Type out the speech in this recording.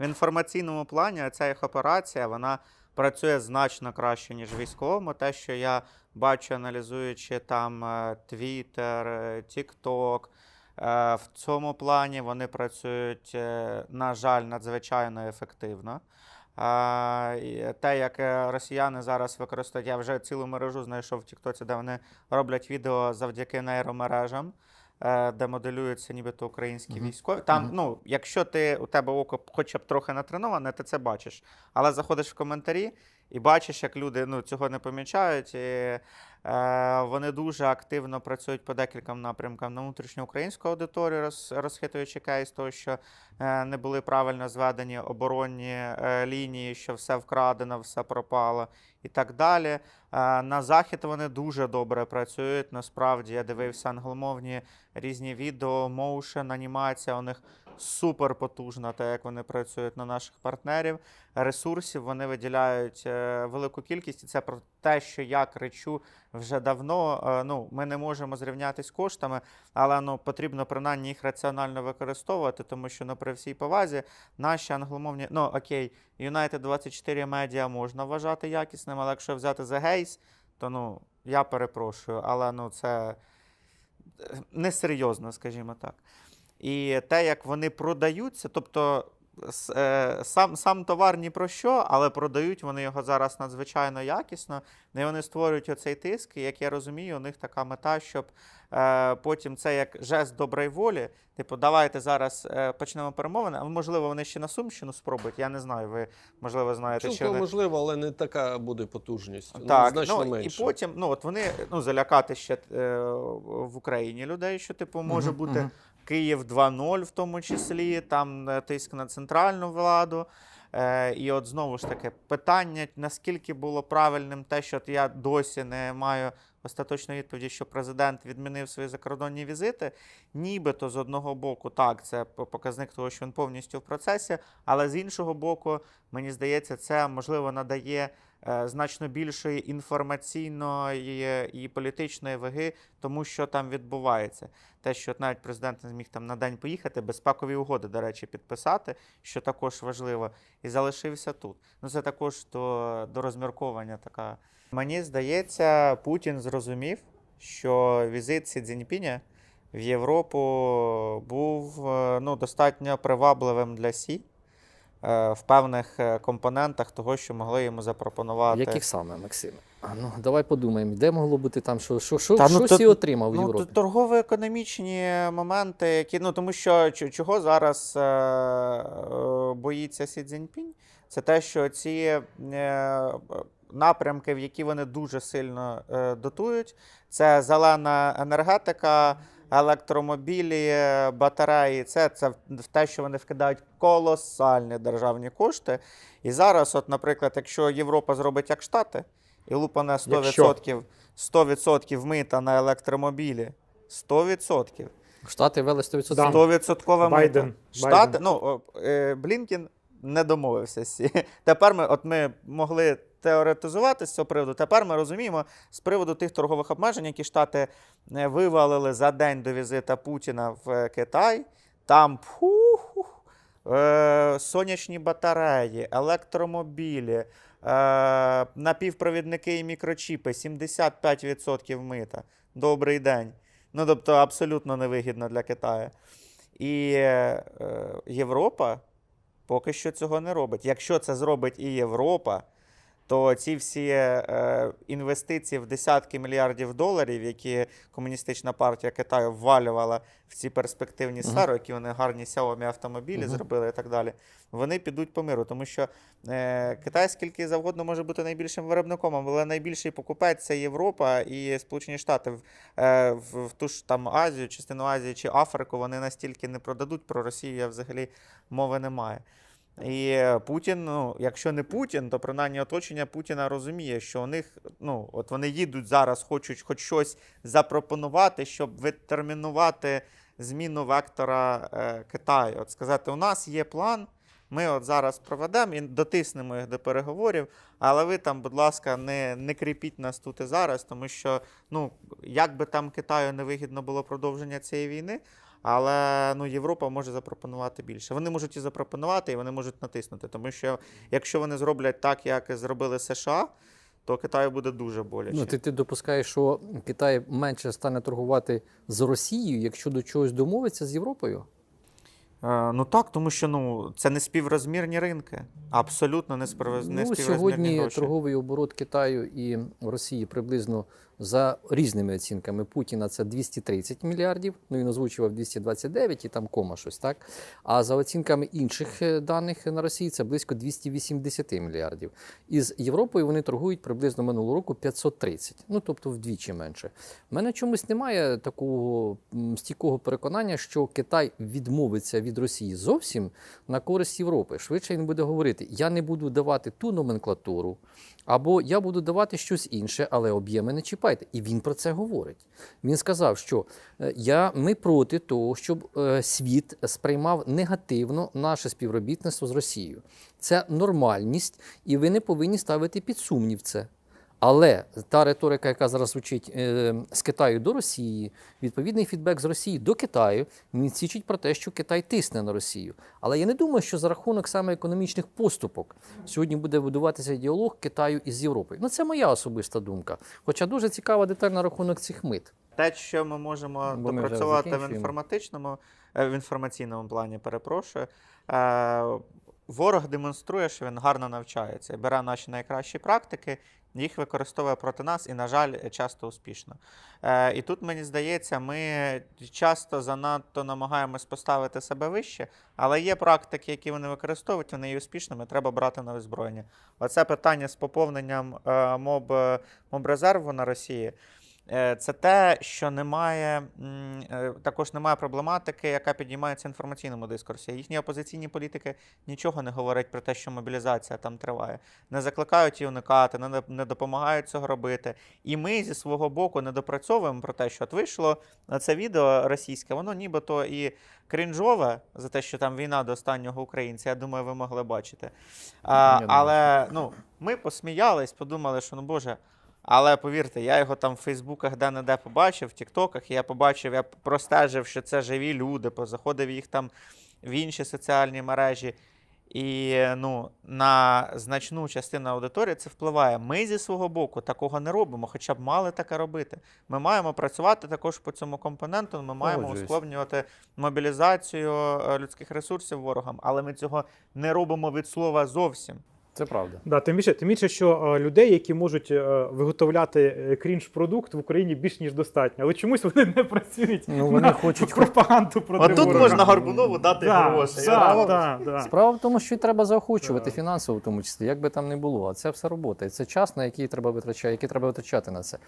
в інформаційному плані ця їх операція вона працює значно краще, ніж військовому. Те, що я бачу, аналізуючи там е, Twitter, е, TikTok, е, в цьому плані вони працюють, е, на жаль, надзвичайно ефективно. Те, як е, росіяни зараз використовують, я вже цілу мережу знайшов в Тіктоці, де вони роблять відео завдяки нейромережам, е, де моделюються нібито українські Мгм. військові. Там, Мгм. ну, якщо ти у тебе око хоча б трохи натреноване, ти це бачиш. Але заходиш в коментарі і бачиш, як люди ну, цього не помічають. І, е, вони дуже активно працюють по декільком напрямкам на внутрішньоукраїнську аудиторію, роз, розхитуючи кейс того, що е, не були правильно зведені оборонні е, лінії, що все вкрадено, все пропало і так далі. Е, на захід вони дуже добре працюють. Насправді я дивився англомовні різні відео, моушен, анімація у них супер потужна, те, як вони працюють на наших партнерів. Ресурсів вони виділяють е, велику кількість, і це про те, що я кричу вже давно. Е, ну, ми не можемо зрівнятись коштами, але ну, потрібно принаймні їх раціонально використовувати, тому що ну, при всій повазі наші англомовні, ну окей, United 24 медіа можна вважати якісним, але якщо взяти The Gaze, то ну, я перепрошую, але ну, це е, несерйозно, скажімо так. І те, як вони продаються, тобто е, сам, сам товар ні про що, але продають вони його зараз надзвичайно якісно. І вони створюють оцей тиск. І як я розумію, у них така мета, щоб е, потім це як жест доброї волі. Типу, давайте зараз е, почнемо перемовини. А можливо, вони ще на Сумщину спробують. Я не знаю. Ви можливо знаєте, що Цілком вони... можливо, але не така буде потужність. Так, ну, значно ну, менше. і потім, ну от вони ну, залякати ще е, в Україні людей, що типу може бути. Київ 2.0 в тому числі, там е, тиск на центральну владу. Е, і от знову ж таки, питання, наскільки було правильним те, що я досі не маю остаточної відповіді, що президент відмінив свої закордонні візити. Нібито з одного боку, так, це показник того, що він повністю в процесі, але з іншого боку, мені здається, це можливо надає значно більшої інформаційної і політичної ваги тому, що там відбувається. Те, що навіть президент не зміг там на день поїхати, безпекові угоди, до речі, підписати, що також важливо, і залишився тут. Ну це також до, до розмірковання така. Мені здається, Путін зрозумів, що візит Сі Цзіньпіня в Європу був е, ну, достатньо привабливим для Сі е, в певних е, компонентах того, що могли йому запропонувати. Яких саме, Максим? А ну, давай подумаємо, де могло бути там, що, що, що, Та, ну, що то- Сі отримав в Ну, Європі? торгово-економічні моменти, які ну тому що чого зараз е, е, боїться Сі Цзіньпінь, це те, що ці е, напрямки, в які вони дуже сильно е, дотують, це зелена енергетика, електромобілі, е, батареї. Це, це в- те, що вони вкидають колосальні державні кошти. І зараз, от, наприклад, якщо Європа зробить як Штати і лупане 100%, 100% мита на електромобілі. 100%. Штати ввели 100%. Да. 100% мита. Байден, Штати, Байден. ну, е, Блінкін не домовився. Тепер ми, от ми могли теоретизувати з цього приводу. Тепер ми розуміємо з приводу тих торгових обмежень, які Штати е, вивалили за день до візита Путіна в е, Китай. Там фу, е, сонячні батареї, електромобілі, е, напівпровідники і мікрочіпи 75% мита. Добрий день. Ну, тобто, абсолютно невигідно для Китаю. І е, Європа поки що цього не робить. Якщо це зробить і Європа, то ці всі е, інвестиції в десятки мільярдів доларів, які комуністична партія Китаю ввалювала в ці перспективні Мгм. сфери, які вони гарні Xiaomi автомобілі Мгм. зробили і так далі, вони підуть по миру. Тому що е, Китай скільки завгодно може бути найбільшим виробником, але найбільший покупець це Європа і Сполучені Штати. В, е, в, в ту ж там Азію, частину Азії чи Африку вони настільки не продадуть. Про Росію я взагалі мови немає. І Путін, ну, якщо не Путін, то принаймні оточення Путіна розуміє, що у них, ну, от вони їдуть зараз, хочуть хоч щось запропонувати, щоб відтермінувати зміну вектора е, Китаю. От сказати, у нас є план, ми от зараз проведемо і дотиснемо їх до переговорів, але ви там, будь ласка, не, не кріпіть нас тут і зараз, тому що, ну, як би там Китаю не вигідно було продовження цієї війни, Але ну, Європа може запропонувати більше. Вони можуть і запропонувати, і вони можуть натиснути. Тому що якщо вони зроблять так, як зробили США, то Китаю буде дуже боляче. Ну, ти, ти допускаєш, що Китай менше стане торгувати з Росією, якщо до чогось домовиться з Європою? Е, ну так, тому що ну, це не співрозмірні ринки. Абсолютно не, не Ну, співрозмірні сьогодні гроші. торговий оборот Китаю і Росії приблизно за різними оцінками Путіна це 230 мільярдів. Ну він озвучував 229 і там кома щось так. А за оцінками інших е, даних на Росії це близько 280 мільярдів. Із Європою вони торгують приблизно минулого року 530, ну тобто вдвічі менше. У мене чомусь немає такого стійкого переконання, що Китай відмовиться від Росії зовсім на користь Європи. Швидше він буде говорити: я не буду давати ту номенклатуру, або я буду давати щось інше, але об'єми не чіпайте. І він про це говорить. Він сказав, що е, я, ми проти того, щоб е, світ сприймав негативно наше співробітництво з Росією. Це нормальність, і ви не повинні ставити під сумнів це. Але та риторика, яка зараз звучить е, з Китаю до Росії, відповідний фідбек з Росії до Китаю, він свідчить про те, що Китай тисне на Росію. Але я не думаю, що за рахунок саме економічних поступок сьогодні буде будуватися діалог Китаю із Європою. Ну це моя особиста думка. Хоча дуже цікава деталь на рахунок цих мит. Те, що ми можемо Бо ми допрацювати в інформатичному, е, в інформаційному плані, перепрошую. Ворог демонструє, що він гарно навчається бере наші найкращі практики, їх використовує проти нас і, на жаль, часто успішно. Е, І тут, мені здається, ми часто занадто намагаємось поставити себе вище, але є практики, які вони використовують, вони є успішними, треба брати на озброєння. Оце питання з поповненням е, моб, мобрезерву на Росії. Е, Це те, що немає е, також немає проблематики, яка підіймається в інформаційному дискурсі. Їхні опозиційні політики нічого не говорять про те, що мобілізація там триває, не закликають її уникати, не, не допомагають цього робити. І ми зі свого боку не допрацьовуємо про те, що от вийшло на це відео російське, воно нібито і крінжове за те, що там війна до останнього українця. Я думаю, ви могли бачити. А, але ну, ми посміялись, подумали, що ну боже. Але повірте, я його там в Фейсбуках де-не-де побачив, в Тіктоках. Я побачив, я простежив, що це живі люди, позаходив їх там в інші соціальні мережі. І ну, на значну частину аудиторії це впливає. Ми зі свого боку такого не робимо, хоча б мали таке робити. Ми маємо працювати також по цьому компоненту. Ми маємо ускладнювати мобілізацію е, людських ресурсів ворогам, але ми цього не робимо від слова зовсім. Це правда. Да, тим більше, тим більше, що е, людей, які можуть е, виготовляти е, крінж-продукт в Україні більш ніж достатньо, але чомусь вони не працюють Ну, вони на хочуть- пропаганду проти А тут можна Горбунову дати да, гроші. Да, да, да. Справа в тому, що й треба заохочувати фінансово, в тому числі, як би там не було. А це все робота. І це час, на який треба витрачати, який треба витрачати на це.